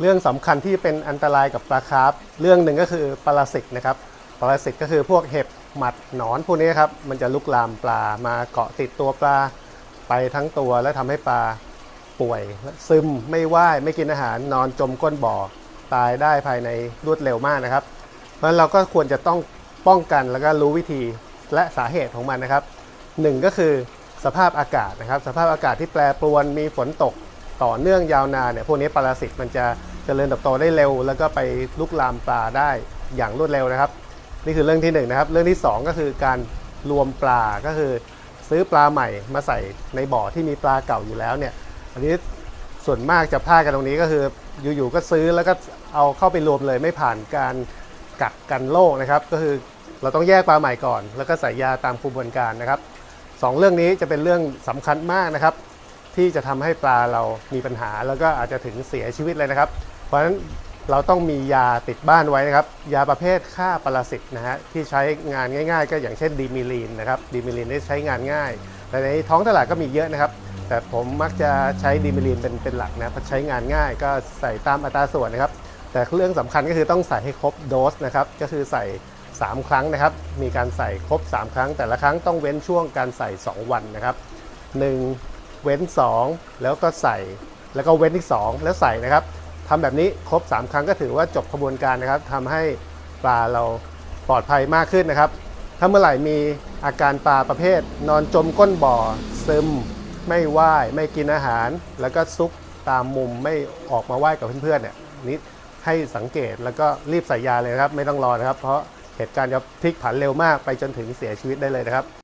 เรื่องสำคัญที่เป็นอันตรายกับปลาคาร์ฟเรื่องหนึ่งก็คือปรสิตนะครับปรสิตก็คือพวกเห็บหมัดหนอนพวกนี้ครับมันจะลุกลามปลามาเกาะติดตัวปลาไปทั้งตัวและทำให้ปลาป่วย ซึมไม่ว่ายไม่กินอาหารนอนจมก้นบ่อตายได้ภายในรวดเร็วมากนะครับ เพราะฉะนั้นเราก็ควรจะต้องป้องกันแล้วก็รู้วิธีและสาเหตุของมันนะครับหนึ่งก็คือสภาพอากาศนะครับ สภาพอากาศที่แปรปรวนมีฝนตกต่อเนื่องยาวนานเนี่ยพวกนี้ปรสิตมันจะ จริญเติบโตได้เร็ว แล้วก็ไปลุกลามปลาได้อย่างรวดเร็วนะครับ นี่คือเรื่องที่หนึ่งนะครับ เรื่องที่สองก็คือการรวมปลาก็คือซื้อปลาใหม่มาใส่ในบ่อที่มีปลาเก่าอยู่แล้วเนี่ย อันนี้ส่วนมากจะพลาดกันตรงนี้ก็คืออยู่ๆก็ซื้อแล้วก็เอาเข้าไปรวมเลยไม่ผ่านการกักกันโรคนะครับ ก็คือเราต้องแยกปลาใหม่ก่อน แล้วก็ใส่ยาตามกระบวนการนะครับสองเรื่องนี้จะเป็นเรื่องสำคัญมากนะครับ ที่จะทำให้ปลาเรามีปัญหาแล้วก็อาจจะถึงเสียชีวิตเลยนะครับ เพราะฉะนั้นเราต้องมียาติดบ้านไว้นะครับ ยาประเภทฆ่าปรสิตนะฮะที่ใช้งานง่ายๆ ก็อย่างเช่นดีมิลีนนะครับดีมิลีนได้ใช้งานง่าย แต่ในท้องตลาดก็มีเยอะนะครับ แต่ผมมักจะใช้ดีมิลีนเป็นเป็นหลักนะเพราะใช้งานง่ายก็ใส่ตามอัตราส่วนนะครับ แต่เรื่องสำคัญก็คือต้องใส่ให้ครบโดสนะครับก็คือใส่ 3 ครั้งนะครับ มีการใส่ครบ 3 ครั้ง แต่ละครั้งต้องเว้นช่วงการใส่ 2 วันนะครับ 1 เว้น 2 แล้วก็ใส่แล้วก็เว้นอีก 2 แล้วใส่นะครับ ทำแบบนี้ครบ 3 ครั้งก็ถือว่าจบขบวนการนะครับทำให้ปลาเราปลอดภัยมากขึ้นนะครับ ถ้าเมื่อไหร่มีอาการปลาประเภท นอนจมก้นบ่อ ซึม ไม่ว่ายไม่กินอาหาร แล้วก็ซุกตามมุมไม่ออกมาว่ายกับเพื่อนๆเนี่ยนี่ให้สังเกตแล้วก็รีบใส่ยาเลยครับ ไม่ต้องรอนะครับ เพราะเหตุการณ์จะพลิกผันเร็วมากไปจนถึงเสียชีวิตได้เลยนะครับ